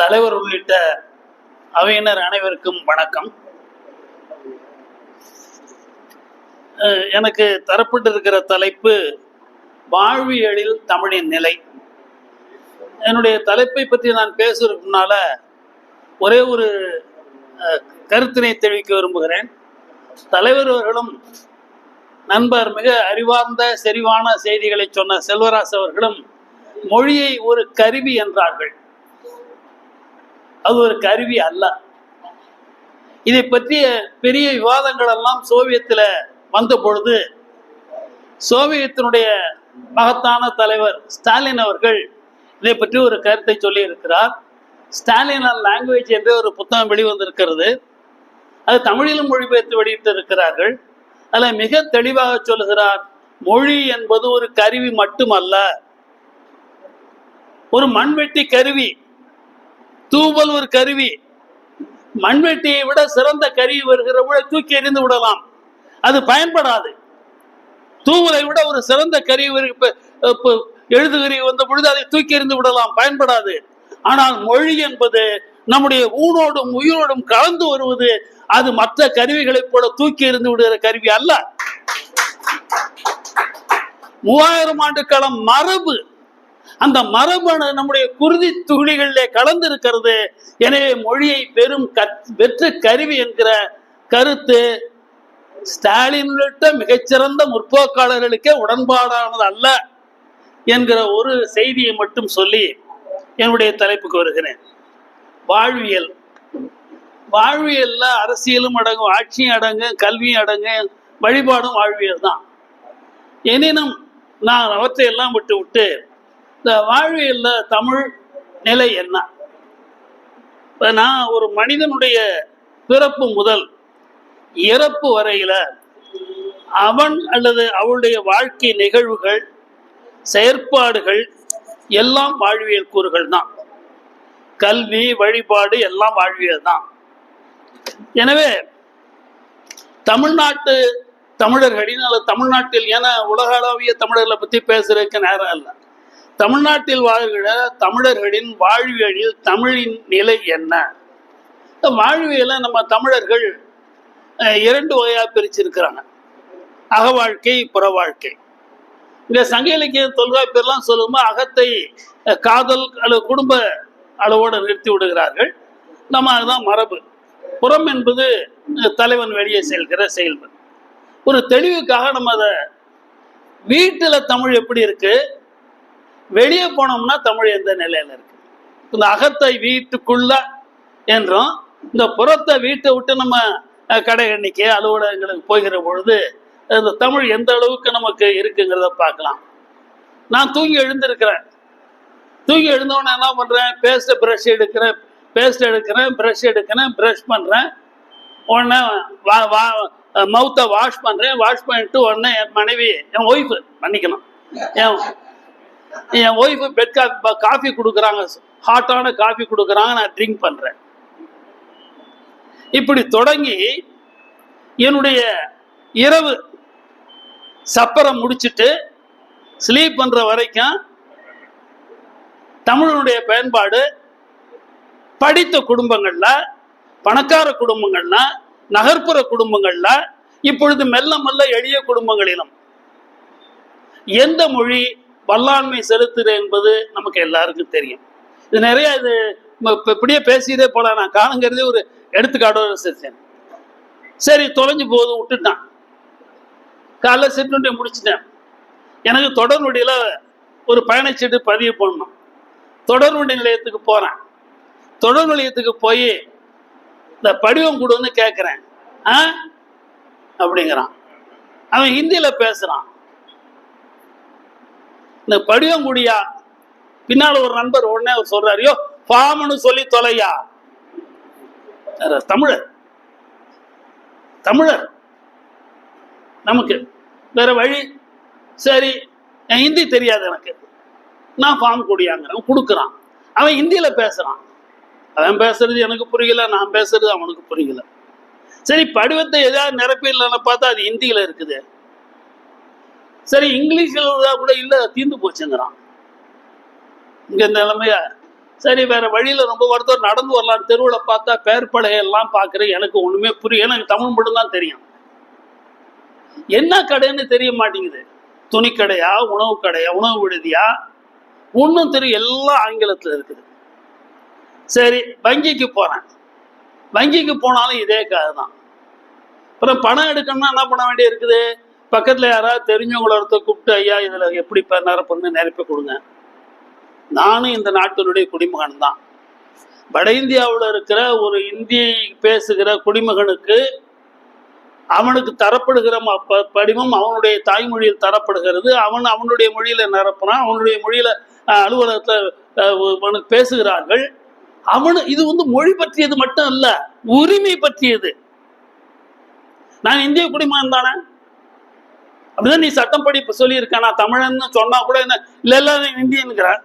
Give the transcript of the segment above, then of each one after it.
தலைவர் உள்ளிட்ட அவையினர் அனைவருக்கும் வணக்கம். எனக்கு தரப்பட்டிருக்கிற தலைப்பு வாழ்வியலில் தமிழின் நிலை. என்னுடைய தலைப்பை பற்றி நான் பேசுறதுனால ஒரே ஒரு கருத்தினை தெரிவிக்க விரும்புகிறேன். தலைவர் அவர்களும் நண்பர் மிக அறிவார்ந்த செறிவான செய்திகளை சொன்ன செல்வராஜ் அவர்களும் மொழியை ஒரு கருவி என்றார்கள். அது ஒரு கருவி அல்ல. இதை பற்றிய பெரிய விவாதங்கள் எல்லாம் சோவியத்தில் வந்த பொழுது சோவியத்தினுடைய மகத்தான தலைவர் ஸ்டாலின் அவர்கள் இதை பற்றி ஒரு கருத்தை சொல்லி இருக்கிறார் ஸ்டாலின் லாங்குவேஜ் என்ற ஒரு புத்தகம் வெளிவந்திருக்கிறது. அது தமிழிலும் மொழிபெயர்த்து வெளியிட்டு இருக்கிறார்கள் அதில் மிக தெளிவாக சொல்லுகிறார் மொழி என்பது ஒரு கருவி மட்டுமல்ல ஒரு மண்வெட்டி கருவி. தூவல் ஒரு கருவி. மண்வெட்டியை விட சிறந்த கருவி வருகிற விட தூக்கி எறிந்து விடலாம். அது பயன்படாது. தூவலை விட ஒரு சிறந்த கருவி எழுதுகறி வந்த பொழுது அதை தூக்கி எறிந்து விடலாம். பயன்படாது. ஆனால் மொழி என்பது நம்முடைய ஊனோடும் உயிரோடும் கலந்து வருவது அது மற்ற கருவிகளைப் போல தூக்கி எறிந்து விடுகிற கருவி அல்ல. மூவாயிரம் ஆண்டு காலம் மரபு அந்த மரபணு நம்முடைய குருதி துளிகளிலே கலந்து இருக்கிறது எனவே மொழியை பெரும் கற்- வெற்று கருவி என்கிற கருத்து ஸ்டாலின் உள்ளிட்ட மிகச்சிறந்த முற்போக்காளர்களுக்கே உடன்பாடானது அல்ல என்கிற ஒரு செய்தியை மட்டும் சொல்லி என்னுடைய தலைப்புக்கு வருகிறேன். வாழ்வியல். வாழ்வியல்ல அரசியலும் அடங்கும் ஆட்சியும் அடங்கும் கல்வியும் அடங்கும் வழிபாடும் வாழ்வியல் தான் எனினும் நான் அவற்றை எல்லாம் விட்டு விட்டு இந்த வாழ்வியல்ல தமிழ் நிலை என்ன? இப்ப நான் ஒரு மனிதனுடைய பிறப்பு முதல் இறப்பு வரையில அவன் அல்லது அவளுடைய வாழ்க்கை நிகழ்வுகள் செயற்பாடுகள் எல்லாம் வாழ்வியல் கூறுகள் தான். கல்வி வழிபாடு எல்லாம் வாழ்வியல் தான். எனவே தமிழ்நாட்டு தமிழர்களின் அல்லது தமிழ்நாட்டில் என உலகளாவிய தமிழர்களை பற்றி பேசுறதுக்கு நேரம் இல்லை. தமிழ்நாட்டில் வாழ்கிற தமிழர்களின் வாழ்வியலில் தமிழின் நிலை என்ன? இந்த வாழ்வியலை நம்ம தமிழர்கள் இரண்டு வகையாக பிரிச்சிருக்கிறாங்க. அக வாழ்க்கை புற வாழ்க்கை இந்த சங்க இலக்கிய தொல்காப்பியர்லாம் சொல்லும்போது அகத்தை காதல் அல்லது குடும்ப அளவோடு நிறுத்தி விடுகிறார்கள். நம்ம அதுதான் மரபு. புறம் என்பது தலைவன் வெளியே செல்கிற செயல்பு. ஒரு தெளிவுக்காக நம்ம அதை வீட்டில் தமிழ் எப்படி இருக்குது வெளியே போனோம்னா தமிழ் எந்த நிலையில இருக்கு? இந்த அகத்தை வீட்டுக்குள்ள என்றும் இந்த புறத்தை வீட்டை விட்டு நம்ம கடைகண்ணிக்கு கடை எண்ணிக்கை அலுவலகங்களுக்கு போகிற பொழுது இந்த தமிழ் எந்த அளவுக்கு நமக்கு இருக்குங்கிறத பார்க்கலாம். நான் தூங்கி எழுந்திருக்கிறேன். தூங்கி எழுந்தவொடனே என்ன பண்றேன்? பேஸ்ட் ப்ரஷ் எடுக்கிறேன். பேஸ்ட் எடுக்கிறேன் ப்ரஷ் எடுக்கிறேன் ப்ரஷ் பண்றேன். உடனே வா வா மவுத்தை வாஷ் பண்றேன். வாஷ் பண்ணிட்டு உடனே என் மனைவி என் ஒய்ஃபு பண்ணிக்கணும் என் என் ஒய்ஃபு பெட் காஃபி காஃபி கொடுக்குறாங்க. ஹாட்டான காஃபி கொடுக்குறாங்க. நான் ட்ரிங்க் பண்றேன். இப்படி தொடங்கி என்னுடைய இரவு சப்பரை முடிச்சிட்டு ஸ்லீப் பண்ற வரைக்கும் தமிழனுடைய பயன்பாடு படித்த குடும்பங்கள்ல பணக்கார குடும்பங்கள்ல நகர்ப்புற குடும்பங்கள்ல இப்பொழுது மெல்ல மெல்ல எளிய குடும்பங்களிலும். எந்த மொழி வல்லாண்மை செலுத்துகிறேன் என்பது நமக்கு எல்லாருக்கும் தெரியும். இது நிறைய இது ம- இப்படியே பேசியதே போல நான் காணுங்கிறதே ஒரு எடுத்துக்காட்டோட செஞ்சேன் சரி தொலைஞ்சு போகுது விட்டுட்டான். காலைல சிற்றுண்டி முடிச்சிட்டேன். எனக்கு தொடர் ஒரு பயணச்சீட்டு பதிவு பண்ணணும். தொடர் வண்டி நிலையத்துக்கு போகிறேன் தொடர் நிலையத்துக்கு போய் இந்த படிவம் கொடுன்னு கேட்குறேன் ஆ? அப்படிங்கிறான். அவன் ஹிந்தியில் பேசுகிறான் இந்த படிவம் குடியா பின்னால ஒரு நண்பர் உடனே அவர் சொல்றாரு யோ பாமனு சொல்லி தொலையா? தமிழர். தமிழர். நமக்கு. வேற வழி? சரி என் ஹிந்தி தெரியாது எனக்கு. நான் ஃபார்ம் குடியாங்கிறேன் கொடுக்குறான். அவன் ஹிந்தியில பேசுறான். அவன் பேசுறது எனக்கு புரியல நான் பேசுறது அவனுக்கு புரியல. சரி படிவத்தை ஏதாவது நிரப்பிடலன்னு பார்த்தா அது ஹிந்தியில இருக்குது. சரி இங்கிலீஷில் கூட இல்லை தீர்ந்து போச்சுங்கிறான். இங்க இந்த நிலைமைய? சரி வேற வழியில ரொம்ப வருத்தம் நடந்து வரலாம் தெருவுல பார்த்தா பேர் பலகையெல்லாம் பார்க்குறேன் எனக்கு ஒண்ணுமே புரியும் எனக்கு தமிழ் மட்டும்தான் தெரியும். என்ன கடைன்னு தெரிய மாட்டேங்குது. துணி கடையா உணவு கடையா உணவு விடுதியா? ஒன்றும் தெரியும் எல்லாம் ஆங்கிலத்தில் இருக்குது. சரி வங்கிக்கு போறேன். வங்கிக்கு போனாலும் இதே காது தான் அப்புறம் பணம் எடுக்கணும்னா என்ன பண்ண வேண்டிய இருக்குது? பக்கத்தில் யாராவது தெரிஞ்சவங்கள ஒருத்தர் கூப்பிட்டு ஐயா இதில் எப்படி இப்போ நிரப்புன்னு நிரப்பி கொடுங்க. நானும் இந்த நாட்டினுடைய குடிமகன் தான். வட இந்தியாவில் இருக்கிற ஒரு இந்தி பேசுகிற குடிமகனுக்கு அவனுக்கு தரப்படுகிற ம- படிவம் அவனுடைய தாய்மொழியில் தரப்படுகிறது. அவன் அவனுடைய மொழியில நிரப்புறான். அவனுடைய மொழியில அலுவலகத்தில் அவனுக்கு பேசுகிறார்கள். அவனு இது வந்து மொழி பற்றியது மட்டும் அல்ல உரிமை பற்றியது. நான் இந்திய குடிமகன் தானே? அப்படிதான் நீ சட்டம் படிப்பு சொல்லியிருக்க. நான் தமிழன்னு சொன்னா கூட என்ன இல்ல இல்ல நீ இந்தியனுங்கிற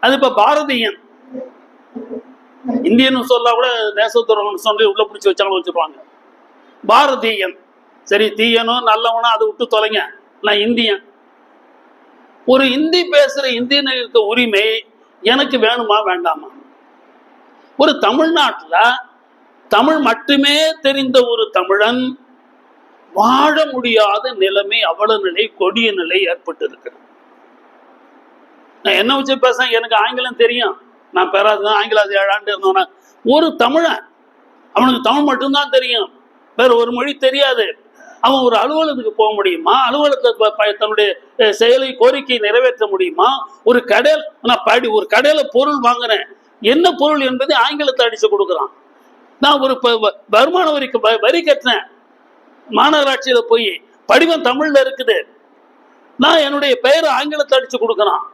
அது இப்ப பாரதியன். இந்தியன்னு சொல்லா கூட தேசத்துறவன் சொல்லி உள்ள பிடிச்சி வச்சாலும் வச்சிருப்பாங்க பாரதியன். சரி தீயனும் நல்லவனும் அதை விட்டு தொலைங்க. நான் இந்தியன். ஒரு இந்தி பேசுற இந்தியனுக்கு உரிமை எனக்கு வேணுமா வேண்டாமா? ஒரு தமிழ்நாட்டுல தமிழ் மட்டுமே தெரிந்த ஒரு தமிழன் வாழ முடியாத நிலைமை அவல நிலை கொடிய நிலை ஏற்பட்டு இருக்கிறது நான் என்ன வச்சு பேசுறேன்? எனக்கு ஆங்கிலம் தெரியும். நான் பெறாது ஆங்கிலம் ஏழாண்டு இருந்தவன ஒரு தமிழன் அவனுக்கு தமிழ் மட்டும்தான் தெரியும். வேற ஒரு மொழி தெரியாது. அவன் ஒரு அலுவலகத்துக்கு போக முடியுமா? அலுவலகத்தை தன்னுடைய செயலை கோரிக்கையை நிறைவேற்ற முடியுமா? ஒரு கடையில் நான் படி ஒரு கடையில பொருள் வாங்கினேன் என்ன பொருள் என்பதை ஆங்கிலத்தை அடிச்சு கொடுக்குறான். நான் ஒரு ப- வருமான வரிக்கு வ- வரி கட்டினேன் மாநகராட்சியில போய் படிவம் தமிழ்ல இருக்குது. நான் என்னுடைய பெயரை ஆங்கிலத்தை அடிச்சு கொடுக்கணும்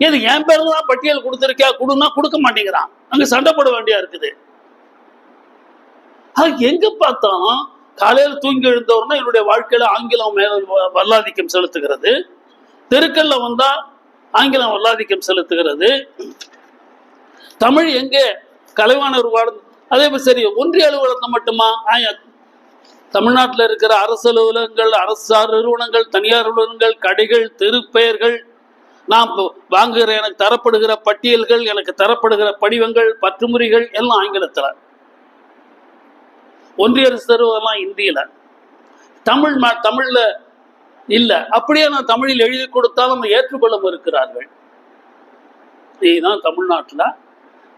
இது என் பேர் தான் பட்டியல் கொடுத்துருக்கியா? கொடுன்னா கொடுக்க மாட்டேங்கிறான். அங்க சண்டை போட வேண்டியா இருக்குது. அது எங்க பார்த்தாலும் காலையில் தூங்கி எழுந்தவர்னா என்னுடைய வாழ்க்கையில ஆங்கிலம் மேல வல்லாதிக்கம் செலுத்துகிறது. தெருக்கல்ல வந்தா ஆங்கிலம் வல்லாதிக்கம் செலுத்துகிறது. தமிழ் எங்கே? கலைவாணர் வாழ் அதே மாதிரி சரி ஒன்றிய அலுவலகம் மட்டுமா? ஆயா, தமிழ்நாட்டில் இருக்கிற அரசு அலுவலகங்கள் அரசார் நிறுவனங்கள் தனியார் நிறுவனங்கள் கடைகள் தெருப்பெயர்கள் நான் வாங்குகிற எனக்கு தரப்படுகிற பட்டியல்கள் எனக்கு தரப்படுகிற படிவங்கள் பற்றுமுறைகள் எல்லாம் ஆங்கிலத்தில். ஒன்றிய அரசு தருவதெல்லாம் இந்தியில். தமிழ் ம- இல்லை. அப்படியே நான் தமிழில் எழுதி கொடுத்தாலும் நம்ம ஏற்றுக்கொள்ள மறுக்கிறார்கள். இதுதான் தமிழ்நாட்டில்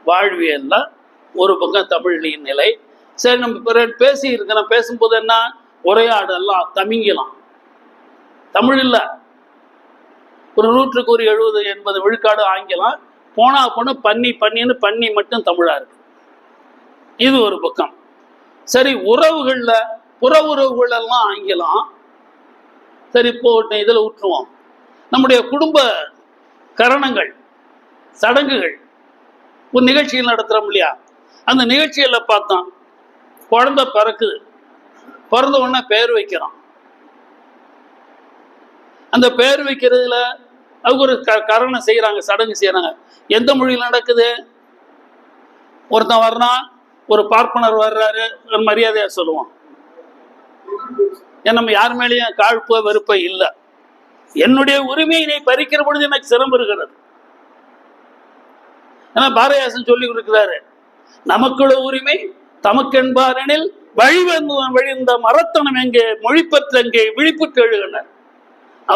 வாழ்வியல்ல ஒரு பக்கம் தமிழின் நிலை சரி நம்ம பிறகு பேசி இருக்கிறோம் பேசும்போது என்ன? உரையாடலாம் தமிங்கலாம் தமிழ் இல்லை. ஒரு நூற்றுக்கு ஒரு எழுபது எண்பது விழுக்காடு ஆங்கிலம். போனா போன பண்ணி பண்ணின்னு பண்ணி மட்டும் தமிழா இருக்கு. இது ஒரு பக்கம். சரி உறவுகளில் புற உறவுகள் எல்லாம் ஆங்கிலம். சரி இப்போ இதில் விட்டுருவோம் நம்முடைய குடும்ப கரணங்கள் சடங்குகள். ஒரு நிகழ்ச்சிகள் நடத்துகிறோம் இல்லையா? அந்த நிகழ்ச்சிகளில் பார்த்தோம் குழந்தை பிறக்குது. பிறந்த உடனே பேர் வைக்கிறான். அந்த பேர் வைக்கிறதுல அவங்க ஒரு க கரணம் செய்கிறாங்க சடங்கு செய்கிறாங்க எந்த மொழியில் நடக்குது? ஒருத்தன் வர்றான் ஒரு பார்ப்பனர் வர்றாரு ஒரு மரியாதையா சொல்லுவான். நம்ம யார் மேலேயும் காழ்ப்ப வெறுப்ப இல்லை. என்னுடைய உரிமையை நீ பறிக்கிற பொழுது எனக்கு சிரமம் இருக்கிறது. ஏன்னா பாரதியாசன் சொல்லி கொடுக்குறாரு நமக்குள்ள உரிமை தமக்கென்பாரெனில் வழிவந்து வழிந்த மரத்தனம் எங்கே? மொழிப்பற்று எங்கே? விழிப்புற்று எழுகினர்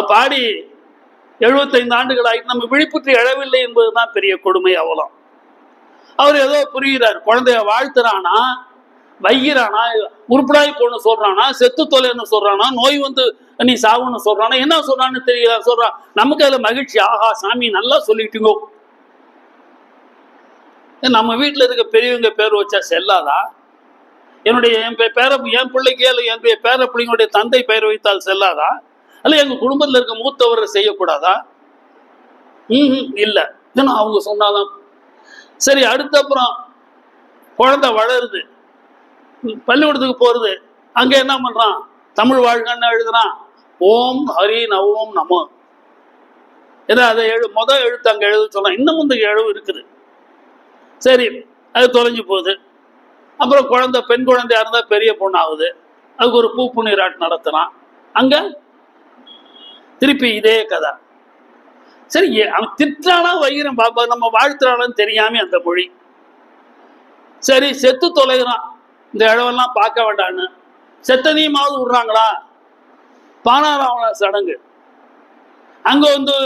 பாடி எழுபத்தைந்து ஆண்டுகள் நம்ம விழிப்புற்று எழவில்லை என்பதுதான் பெரிய கொடுமை அவலம். அவர் ஏதோ புரிகிறார் குழந்தைய வாழ்த்துறானா வைகிறானா உருப்படாய் போன்னு சொல்றானா செத்து தொலைன்னு சொல்றானா நோய் வந்து நீ சாவுன்னு சொல்றானா என்ன சொல்றான்னு தெரியல சொல்றான் நமக்கு அதுல மகிழ்ச்சி ஆஹா சாமி நல்லா சொல்லிட்டீங்கோ நம்ம வீட்டில் இருக்க பெரியவங்க பேர் வச்சா செல்லாதா? என்னுடைய என் பேர என் பிள்ளைக்கே இல்லை என்னுடைய பேர பிள்ளைங்களுடைய தந்தை பெயர் வைத்தால் செல்லாதா? அல்ல எங்கள் குடும்பத்தில் இருக்க மூத்தவரை செய்யக்கூடாதா? ம் இல்லை. ஏன்னா அவங்க சொன்னாதான். சரி அடுத்த அப்புறம் குழந்தை வளருது. பள்ளிக்கூடத்துக்கு போகிறது அங்கே என்ன பண்ணுறான் தமிழ் வாழ்கன்னு எழுதுறான். ஓம் ஹரி நவோம் நமோ. ஏன்னா அதை எழு முத எழுத்து அங்கே எழுத சொன்னால் இன்னமும் இந்த எழுவு இருக்குது. சரி அது தொலைஞ்சு போகுது. அப்புறம் குழந்தை பெண் குழந்தையா இருந்தால் பெரிய பொண்ணு ஆகுது அதுக்கு ஒரு பூ புனிராட் நடத்தினான் அங்கே திருப்பி இதே கதை. சரி அவன் திட்டானா வைகிறேன் பாப்பா நம்ம வாழ்த்துறானான்னு தெரியாம அந்த மொழி. சரி செத்து தொலைகிறான். இந்த இழவெல்லாம் பார்க்க வேண்டான்னு. செத்தனையுமாவது விடுறாங்களா? பானாராவண சடங்கு. அங்க வந்து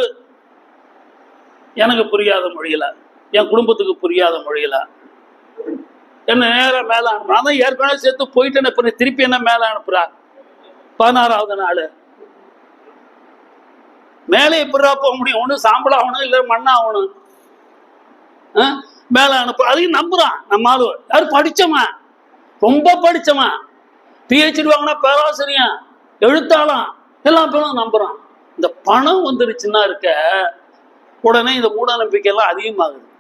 எனக்கு புரியாத மொழியில என் குடும்பத்துக்கு புரியாத மொழியில. என்ன நேரம் மேல அனுப்புறான் அதான் ஏற்கனவே சேர்த்து போயிட்டேன்னு என்ன பண்ணி திருப்பி என்ன மேல அனுப்புறா? பதினாறாவது நாள். மேலே எப்படிடா போக முடியும்? ஒன்று சாம்பல் ஆகணும் இல்லை மண் ஆகணும். மேல அனுப்பு. அதையும் நம்புறான் நம்ம ஆளு. யாரும் படிச்சவன்? ரொம்ப படிச்சவன். பிஹெச்டி வாங்கினா பேராசிரியன் எழுத்தாளம் எல்லாம் பேரும் நம்புறான். இந்த பணம் வந்துருச்சுன்னா இருக்க உடனே இந்த மூட நம்பிக்கை எல்லாம் அதிகமாகுது.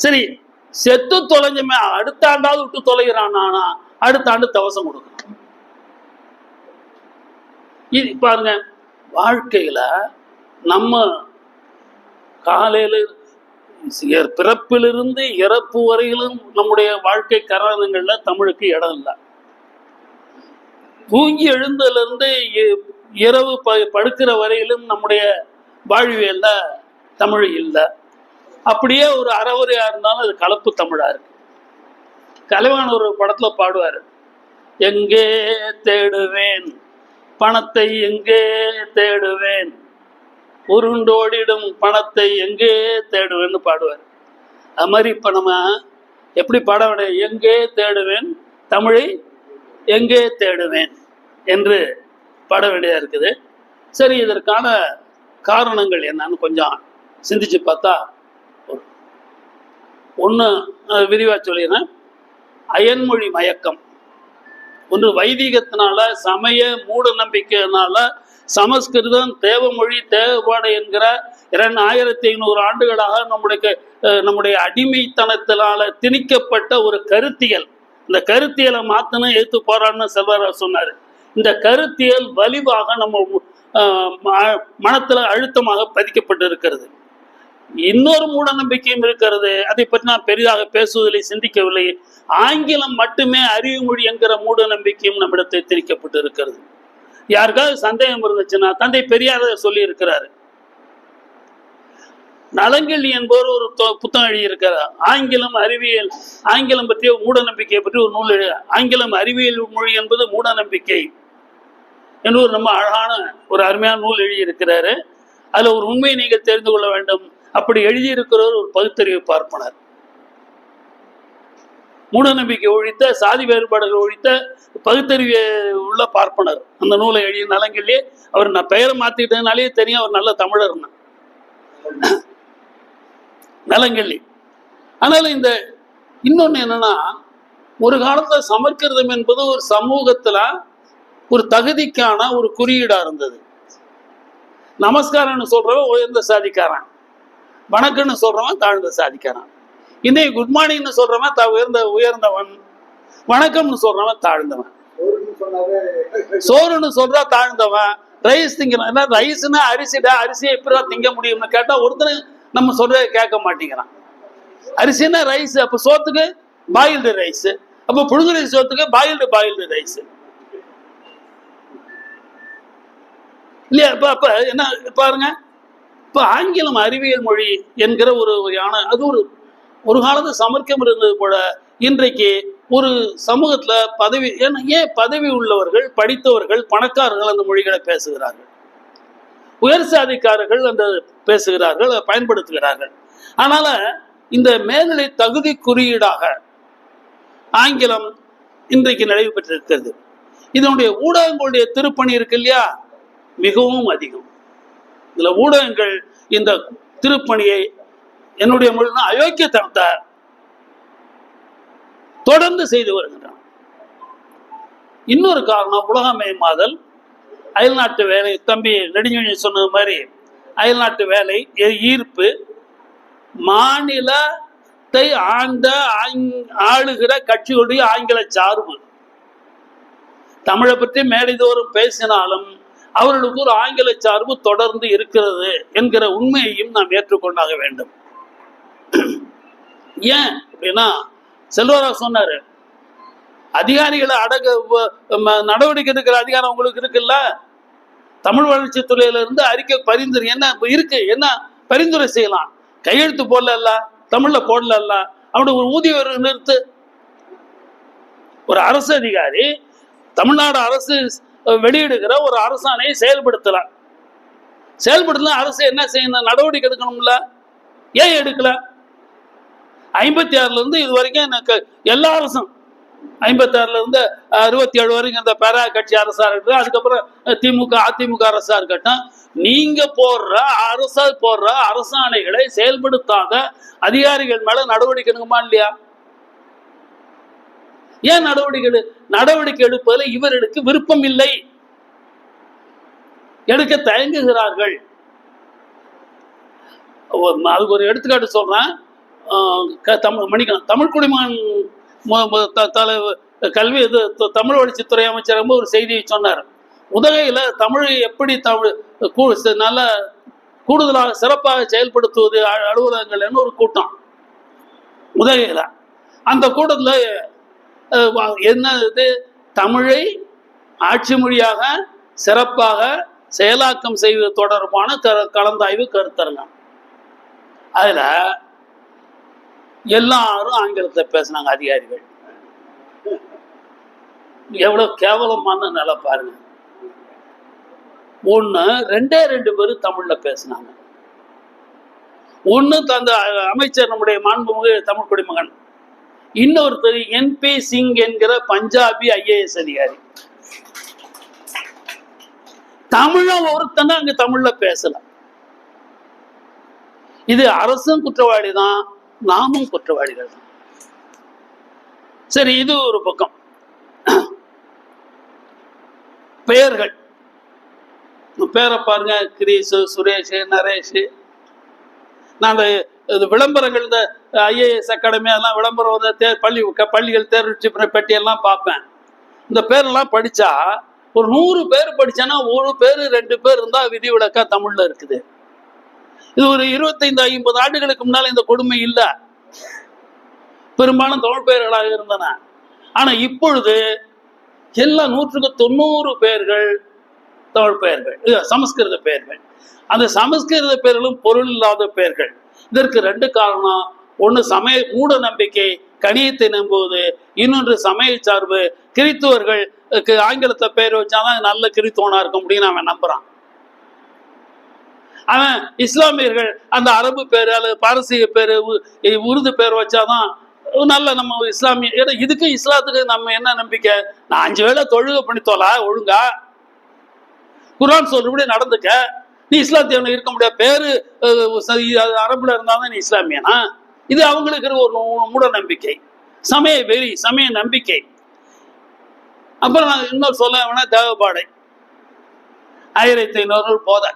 சரி செத்து தொலைஞ்சமே அடுத்த ஆண்டாவது விட்டு தொலைகிறானா அடுத்த ஆண்டு தவசம் கொடுக்கும். இது பாருங்க வாழ்க்கையில நம்ம காலையில பிறப்பிலிருந்து இறப்பு வரையிலும் நம்முடைய வாழ்க்கை கரணங்கள்ல தமிழுக்கு இடம் இல்லை. தூங்கி எழுந்ததுல இருந்து இ- இரவு ப படுக்கிற வரையிலும் நம்முடைய வாழ்வியல்ல தமிழ் இல்லை. அப்படியே ஒரு அறவுரையா இருந்தாலும் அது கலப்பு தமிழா இருக்கு. கலைவாணர் ஒரு படத்துல பாடுவார். எங்கே தேடுவேன்? பணத்தை எங்கே தேடுவேன்? உருண்டோடிடும் பணத்தை எங்கே தேடுவேன்னு பாடுவார். அது மாதிரி இப்போ நம்ம எப்படி பாட எங்கே தேடுவேன்? தமிழை எங்கே தேடுவேன்? என்று பாட வேண்டியதாக இருக்குது. சரி இதற்கான காரணங்கள் என்னன்னு கொஞ்சம் சிந்திச்சு பார்த்தா ஒன்று விரிவாக சொல்லிடுறேன். அயன்மொழி மயக்கம். ஒன்று வைதிகத்தினால சமய மூட நம்பிக்கையினால சமஸ்கிருதம் தேவமொழி தேவபாடு என்கிற இரண்டு ஆயிரத்தி ஐநூறு ஆண்டுகளாக நம்முடைய நம்முடைய அடிமைத்தனத்தினால திணிக்கப்பட்ட ஒரு கருத்தியல். இந்த கருத்தியலை மாத்தணும் ஏத்து போறான்னு செல்வராஜ் சொன்னார். இந்த கருத்தியல் வலிவாக நம்ம மனத்தில் மனத்துல அழுத்தமாக பதிக்கப்பட்டிருக்கிறது. இன்னொரு மூட நம்பிக்கையும் இருக்கிறது. அதை பற்றி நான் பெரிதாக பேசுவதில்லை சிந்திக்கவில்லை. ஆங்கிலம் மட்டுமே அறிவு மொழி என்கிற மூட நம்பிக்கையும் நம்மிடத்தை திணிக்கப்பட்டு இருக்கிறது யாருக்காவது சந்தேகம் இருந்துச்சுன்னா தந்தை பெரியார் சொல்லி இருக்கிறாரு நலங்கிள்ளி என்பவர் ஒரு புத்தகம் எழுதியிருக்கிறார். ஆங்கிலம் அறிவியல் ஆங்கிலம் பற்றிய மூட நம்பிக்கையை பற்றி ஒரு நூல் எழுத ஆங்கிலம் அறிவியல் மொழி என்பது மூட நம்பிக்கை என்று ஒரு ரொம்ப அழகான ஒரு அருமையான நூல் எழுதியிருக்கிறாரு. அதில் ஒரு உண்மையை நீங்கள் தெரிந்து கொள்ள வேண்டும். அப்படி எழுதியிருக்கிறவர் ஒரு பகுத்தறிவு பார்ப்பனர். மூட நம்பிக்கை ஒழித்த சாதி வேறுபாடுகள் ஒழித்த பகுத்தறிவு உள்ள பார்ப்பனர். அந்த நூலை எழுதிய நலங்கிலே அவர் நான் பெயரை மாத்திட்டதுனாலே தெரியும் அவர் நல்ல தமிழர் நலங்கள்ளி ஆனாலும் இந்த இன்னொன்னு என்னன்னா ஒரு காலத்துல சமஸ்கிருதம் என்பது ஒரு சமூகத்துல ஒரு தகுதிக்கான ஒரு குறியீடா இருந்தது. நமஸ்காரம்னு சொல்றவன் உயர்ந்த சாதிக்காரன். வணக்கம்னு சொல்றவன் தாழ்ந்த சாதிக்காரன். இன்னைக்கு குட் மார்னிங்னு சொல்றவன் த உயர்ந்த உயர்ந்தவன். வணக்கம்னு சொல்றவன் தாழ்ந்தவன். சோறுன்னு சோறுன்னு சொல்றா தாழ்ந்தவன். ரைஸ் திங்கிறான் என்ன ரைஸ்னா அரிசிடா அரிசியை எப்படிதான் திங்க முடியும்னு கேட்டா ஒருத்தனை நம்ம சொல்றதை கேட்க மாட்டேங்கிறான். அரிசினா ரைஸ் அப்ப சோத்துக்கு பாயில்டு ரைஸ் அப்ப புழுங்குற சோத்துக்கு பாயில்டு பாயில்டு ரைஸ் இல்லையா? இப்ப அப்ப என்ன பாருங்க. இப்போ ஆங்கிலம் அறிவியல் மொழி என்கிற ஒரு வகையான அது ஒரு ஒரு காலத்து சமர்க்கம் இருந்தது போல இன்றைக்கு ஒரு சமூகத்தில் பதவி ஏன் ஏன் பதவி உள்ளவர்கள் படித்தவர்கள் பணக்காரர்கள் அந்த மொழிகளை பேசுகிறார்கள். உயர் சாதிக்காரர்கள் அந்த பேசுகிறார்கள் அதை பயன்படுத்துகிறார்கள். அதனால இந்த மேல்நிலை தகுதி குறியீடாக ஆங்கிலம் இன்றைக்கு நிறைவு பெற்றிருக்கிறது. இதனுடைய ஊடகங்களுடைய திருப்பணி இருக்கு இல்லையா? மிகவும் அதிகம். இதில் ஊடகங்கள் இந்த திருப்பணியை என்னுடைய மொழினா அயோக்கியத்தனத்தார் தொடர்ந்து செய்து வருகின்றன. இன்னொரு காரணம் உலகமயமாதல். அயல்நாட்டு வேலை தம்பி நெடுஞ்செழி சொன்னது மாதிரி அயல்நாட்டு வேலை ஈர்ப்பு. மாநிலத்தை ஆண்ட ஆளுகிற கட்சிகளுடைய ஆங்கில சார்பு தமிழை பற்றி மேடைதோறும் பேசினாலும் அவர்களுக்கு ஒரு ஆங்கில சார்பு தொடர்ந்து இருக்கிறது என்கிற உண்மையையும் நாம் ஏற்றுக்கொண்டாக வேண்டும். ஏன் அப்படின்னா செல்வராக சொன்னாரு அதிகாரிகளை அடக நடவடிக்கை எடுக்கிற அதிகாரம் உங்களுக்கு இருக்குல்ல? தமிழ் வளர்ச்சி துறையில இருந்து அறிக்கை பரிந்துரை என்ன இப்ப இருக்கு? என்ன பரிந்துரை செய்யலாம்? கையெழுத்து போடல தமிழ்ல போடல அவனுடைய ஒரு ஊதிய நிறுத்து. ஒரு அரசு அதிகாரி தமிழ்நாடு அரசு வெளியிடுகிற ஒரு அரசாணையை செயல்படுத்தலாம் செயல்படுத்தலாம் அரசு என்ன செய்யணும்? நடவடிக்கை எடுக்கணும்ல? ஏன் எடுக்கல? ஐம்பத்தி ஆறுல இருந்து இது வரைக்கும் எனக்கு எல்லா அரசும் ஐம்பத்தி ஆறுல இருந்து அறுபத்தி ஏழு வரைக்கும் இந்த பேரா கட்சி அரசா இருக்கட்டும் அதுக்கப்புறம் திமுக அதிமுக அரசா இருக்கட்டும் நீங்க போடுற அரசா போடுற அரசாணைகளை செயல்படுத்தாத அதிகாரிகள் மேல நடவடிக்கை எடுக்குமா இல்லையா? ஏன் நடவடிக்கை எடு நடவடிக்கை எடுப்பதில் இவர்களுக்கு விருப்பம் இல்லை? எடுக்க தயங்குகிறார்கள். அதுக்கு ஒரு எடுத்துக்காட்டு சொல்றேன். தமிழ் மணிக்கணும் தமிழ் குடிமகன் த- தலைவர் கல்வி இது தமிழ் வளர்ச்சித்துறை அமைச்சர் ஒரு செய்தியை சொன்னார். உதகையில் தமிழ் எப்படி தமிழ் நல்ல கூடுதலாக சிறப்பாக செயல்படுத்துவது அ- ஒரு கூட்டம். உதகையில். அந்த கூட்டத்தில் என்னது என்ன இது? தமிழை ஆட்சி மொழியாக சிறப்பாக செயலாக்கம் செய்வது தொடர்பான க- கலந்தாய்வு கருத்தரங்கம். அதுல எல்லாரும் ஆங்கிலத்தை பேசினாங்க அதிகாரிகள். எவ்வளவு கேவலமான நிலை பாருங்க. ஒண்ணு ரெண்டே ரெண்டு பேரும் தமிழ்ல பேசினாங்க. ஒண்ணு தந்த அமைச்சர் நம்முடைய மாண்புமிகு தமிழ் குடிமகன். இன்னொருத்தர் என்பி சிங் என்கிற பஞ்சாபி ஐஏஎஸ் அதிகாரி. தமிழ ஒருத்தன அங்க தமிழ்ல பேசல. இது அரசும் குற்றவாளி தான் நாமும் குற்றவாளிகள் தான். சரி இது ஒரு பக்கம். பெயர்கள். பேரை பாருங்க கிரீஷ் சுரேஷ் நரேஷ். நான் அந்த இது விளம்பரங்கள் இந்த ஐஏஎஸ் அகாடமி அதெல்லாம் விளம்பரம் வந்து தேர் பள்ளி பள்ளிகள் தேர்ச்சி பெட்டியெல்லாம் பார்ப்பேன். இந்த பேரெல்லாம் படிச்சா ஒரு நூறு பேர் படித்தேன்னா ஒரு பேர் ரெண்டு பேர் இருந்தா விதிவிலக்கா தமிழ்ல இருக்குது. இது ஒரு இருபத்தைந்து ஐம்பது ஆண்டுகளுக்கு முன்னால இந்த கொடுமை இல்லை. பெரும்பாலும் தமிழ் பெயர்களாக இருந்தன. ஆனா இப்பொழுது எல்லா நூற்றுக்கு தொண்ணூறு பேர்கள் தமிழ் பெயர்கள் சமஸ்கிருத பெயர்கள். அந்த சமஸ்கிருத பெயர்களும் பொருள் இல்லாத பெயர்கள் இதற்கு ரெண்டு காரணம். ஒன்று சமய மூட நம்பிக்கை கணியத்தை நம்புவது. இன்னொன்று சமய சார்பு. கிறித்துவர்கள் ஆங்கிலத்தை பெயர் வச்சாதான் நல்ல கிறித்துவனா இருக்க முடியும்னு அவன் நம்புறான். அவன் இஸ்லாமியர்கள் அந்த அரபு பேர் அல்லது பாரசீக பேர் உருது பேர் வச்சாதான் நல்ல நம்ம இஸ்லாமிய ஏன்னா இதுக்கு இஸ்லாத்துக்கு நம்ம என்ன நம்பிக்கை? நான் அஞ்சு வேளை தொழுக பண்ணி தொலை ஒழுங்கா. குரான் சொல்றபடி நடந்துக்க. நீ இஸ்லாத்தியவன் இருக்க முடியாது. பேரு அரபுல இருந்தாலும் நீ இஸ்லாமியனா? இது அவங்களுக்கு இருக்கிற ஒரு மூட நம்பிக்கை. சமய வெறி சமய நம்பிக்கை. அப்புறம் நான் இன்னொரு சொல்ல வேணா தேவபாடை. ஆயிரத்தி ஐநூறு போதை.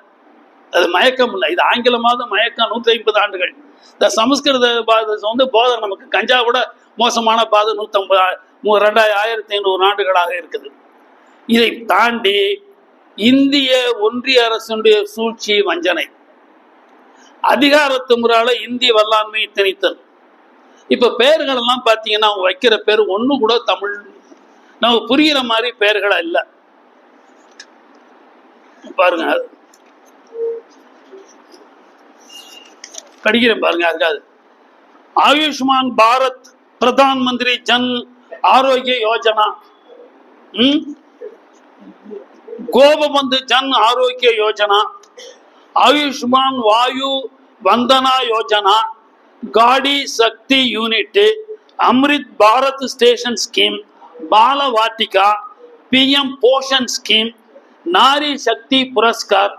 அது மயக்கம் இல்லை. இது ஆங்கிலமாவது மயக்கம் நூற்றி ஐம்பது ஆண்டுகள். இந்த சமஸ்கிருத பாதை வந்து போதை நமக்கு கஞ்சா கூட மோசமான பாதை நூற்றம்பது ரெண்டாயிரம் ஆயிரத்தி ஐநூறு ஆண்டுகளாக இருக்குது. இதை தாண்டி இந்திய ஒன்றிய அரசுடைய சூழ்ச்சி வஞ்சனை. அதிகாரத்து முறால இந்திய வல்லாண்மையை திணித்தல் இப்ப பெயர்கள் எல்லாம் பாத்தீங்கன்னா அவங்க வைக்கிற பேர் ஒண்ணு கூட தமிழ். நம்ம புரியுற மாதிரி பெயர்களா இல்ல. பாருங்க. படிக்கிறேன் பாருங்க அதுக்காது Ayushman Bharat Pradhan Mantri Jan Arogya Yojana. கோபமந்து Jan Arogya Yojana Ayushman Vayu Vandana Yojana Gadi Shakti unit Amrit Bharat station scheme Bal Vatika PM Poshan scheme Nari Shakti Puraskar.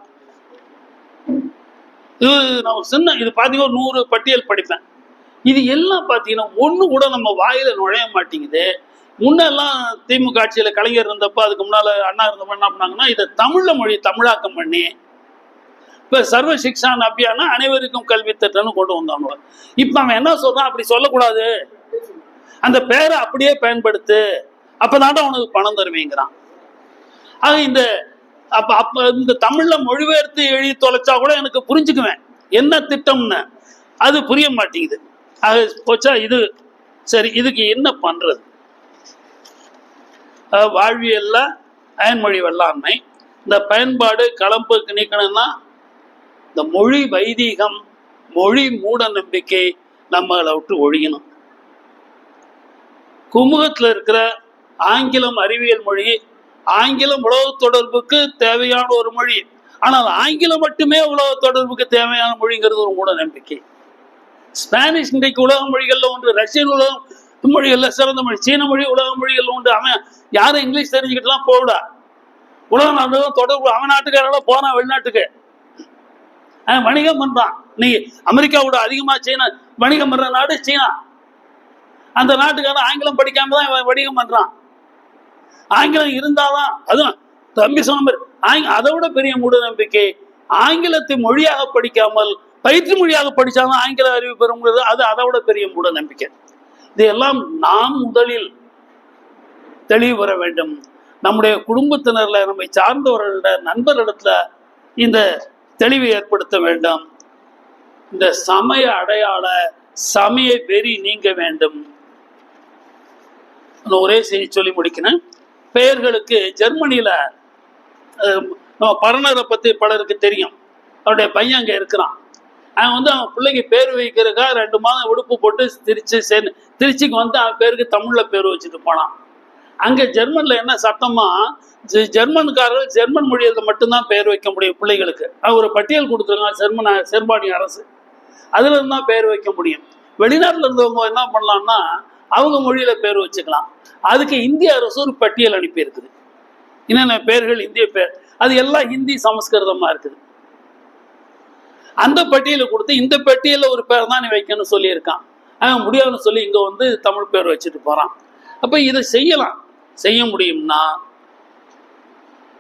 இது நான் சின்ன இது பார்த்தீங்கன்னா நூறு பட்டியல் படிப்பேன். இது எல்லாம் பார்த்தீங்கன்னா ஒன்று கூட நம்ம வாயில நுழைய மாட்டேங்குது. முன்னெல்லாம் திமுக ஆட்சியில் கலைஞர் இருந்தப்போ அதுக்கு முன்னால் அண்ணா இருந்தப்போ என்ன பண்ணாங்கன்னா இதை தமிழ மொழி தமிழாக்கம் பண்ணி இப்போ சர்வ சிக்ஷான் அபியானா அனைவருக்கும் கல்வி திட்டம்னு கொண்டு வந்தாங்க. இப்போ அவன் என்ன சொல்றான்? அப்படி சொல்லக்கூடாது. அந்த பேரை அப்படியே பயன்படுத்து அப்போதாண்டா உனக்கு பணம் தருவீங்கிறான். ஆக இந்த அப்ப அப்ப இந்த தமிழ்ல மொழிபெயர்த்து எழுதி தொலைச்சா கூட எனக்கு புரிஞ்சுக்குவேன். என்ன திட்டம்னு? அது புரிய மாட்டேங்குது. அது போச்சா இது சரி இதுக்கு என்ன பண்றது? வாழ்வியலில் அயன்மொழி வெள்ளாண்மை இந்த பயன்பாடு கலப்புக்கு நீக்கணும்னா இந்த மொழி வைதீகம் மொழி மூட நம்பிக்கை நம்மளை விட்டு ஒழியணும். குமுகத்தில் இருக்கிற ஆங்கிலம் அறிவியல் மொழி ஆங்கிலம் உலக தொடர்புக்கு தேவையான ஒரு மொழி. ஆனால் ஆங்கிலம் மட்டுமே உலக தொடர்புக்கு தேவையான மொழிங்கிறது ஒரு மூட நம்பிக்கை. ஸ்பானிஷ் இன்றைக்கு உலக மொழிகள்ல ஒன்று ரஷ்யன் உலகம் மொழிகள்ல சிறந்த மொழி சீன மொழி உலக மொழிகள் உண்டு. அவன் யாரும் இங்கிலீஷ் தெரிஞ்சுக்கிட்டுலாம் போகல. உலக நாடுகளும் தொடர்பு அவன் நாட்டுக்காரெல்லாம் போறான் வெளிநாட்டுக்கு. அவன் வணிகம் பண்றான். நீ அமெரிக்காவோட அதிகமா சீனா வணிகம் பண்ற நாடு சீனா. அந்த நாட்டுக்காரன் ஆங்கிலம் படிக்காம தான் வணிகம் பண்றான். ஆங்கிலம் இருந்தாதான் அதுவும் தம்பி சொன்ன அதை விட பெரிய மூட நம்பிக்கை ஆங்கிலத்தை மொழியாக படிக்காமல் பயிற்று மொழியாக படிச்சாலும் ஆங்கில அறிவு பெறுங்கிறது அது அதை விட பெரிய மூட நம்பிக்கை இதையெல்லாம் நாம் முதலில் தெளிவு பெற வேண்டும். நம்முடைய குடும்பத்தினர்ல நம்மை சார்ந்தவர்கள நண்பர்களிடத்துல இந்த தெளிவை ஏற்படுத்த வேண்டும். இந்த சமய அடையாள சமய வெறி நீங்க வேண்டும். ஒரே செய்தி சொல்லி முடிக்கிறேன். பெயர்களுக்கு ஜெர்மனியில நம்ம பரணரை பத்தி பலருக்கு தெரியும். அவருடைய பையன் அங்க இருக்கிறான். அவன் வந்து அவன் பிள்ளைக்கு பேர் வைக்கிறதுக்காக ரெண்டு மாதம் விடுப்பு போட்டு திருச்சி சேர்ந்து திருச்சிக்கு வந்து அவன் பேருக்கு தமிழில் பேர் வச்சுட்டு போனான். அங்கே ஜெர்மனில் என்ன சட்டமா ஜெ- ஜெர்மன்காரர்கள் ஜெர்மன் மொழியில் மட்டும்தான் பெயர் வைக்க முடியும் பிள்ளைகளுக்கு. அவர் ஒரு பட்டியல் கொடுத்துருக்காங்க ஜெர்மன் ஜெர்மானிய அரசு. அதுல இருந்து தான் பெயர் வைக்க முடியும். வெளிநாட்டில் இருந்தவங்க என்ன பண்ணலாம்னா அவங்க மொழியில பேர் வச்சுக்கலாம். அதுக்கு இந்திய அரசு ஒரு பட்டியல் அனுப்பியிருக்குது. என்னென்ன பேர்கள் இந்திய பேர் அது எல்லாம் ஹிந்தி சமஸ்கிருதமாக இருக்குது. அந்த பட்டியலை கொடுத்து இந்த பட்டியலில் ஒரு பேர் தான் நீ வைக்கணும்னு சொல்லியிருக்கான். ஆஹ் முடியாதுன்னு சொல்லி இங்க வந்து தமிழ் பேர் வச்சுட்டு போறான். அப்ப இதை செய்யலாம். செய்ய முடியும்னா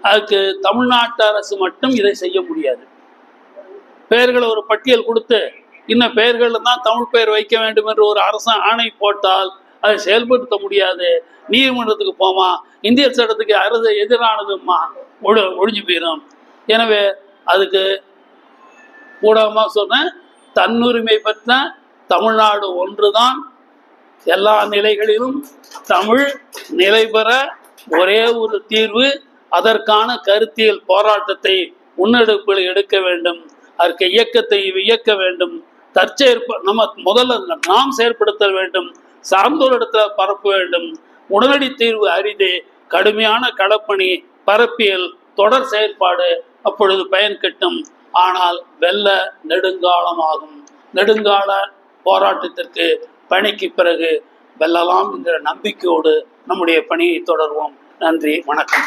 அதுக்கு தமிழ்நாட்டு அரசு மட்டும் இதை செய்ய முடியாது. பெயர்களை ஒரு பட்டியல் கொடுத்து இன்னும் பெயர்களில் தான் தமிழ் பெயர் வைக்க வேண்டும் என்று ஒரு அரசு ஆணை போட்டால் அதை செயல்படுத்த முடியாது. நீதிமன்றத்துக்கு போமா? இந்திய சட்டத்துக்கு அரசு எதிரானதுமா? ஒழு ஒழிஞ்சு போயிடும் எனவே அதுக்கு ஊடகமாக சொன்னேன் தன்னுரிமை பெற்ற தமிழ்நாடு ஒன்றுதான். எல்லா நிலைகளிலும் தமிழ் நிலை பெற ஒரே ஒரு தீர்வு அதற்கான கருத்தியல் போராட்டத்தை முன்னெடுப்பில் எடுக்க வேண்டும். அதற்கு இயக்கத்தை இயக்க வேண்டும். தற்செயற்ப நம்ம முதல்ல நாம் செயற்படுத்த வேண்டும். சார்ந்தோரிடத்தில் பரப்ப வேண்டும். உடனடி தீர்வு அரிது கடுமையான களப்பணி பரப்பியல் தொடர் செயற்பாடு அப்பொழுது பயன் கிட்டும். ஆனால் வெல்ல நெடுங்காலமாகும். நெடுங்கால போராட்டத்திற்கு பணிக்கு பிறகு வெல்லலாம் என்கிற நம்பிக்கையோடு நம்முடைய பணியை தொடர்வோம். நன்றி வணக்கம்.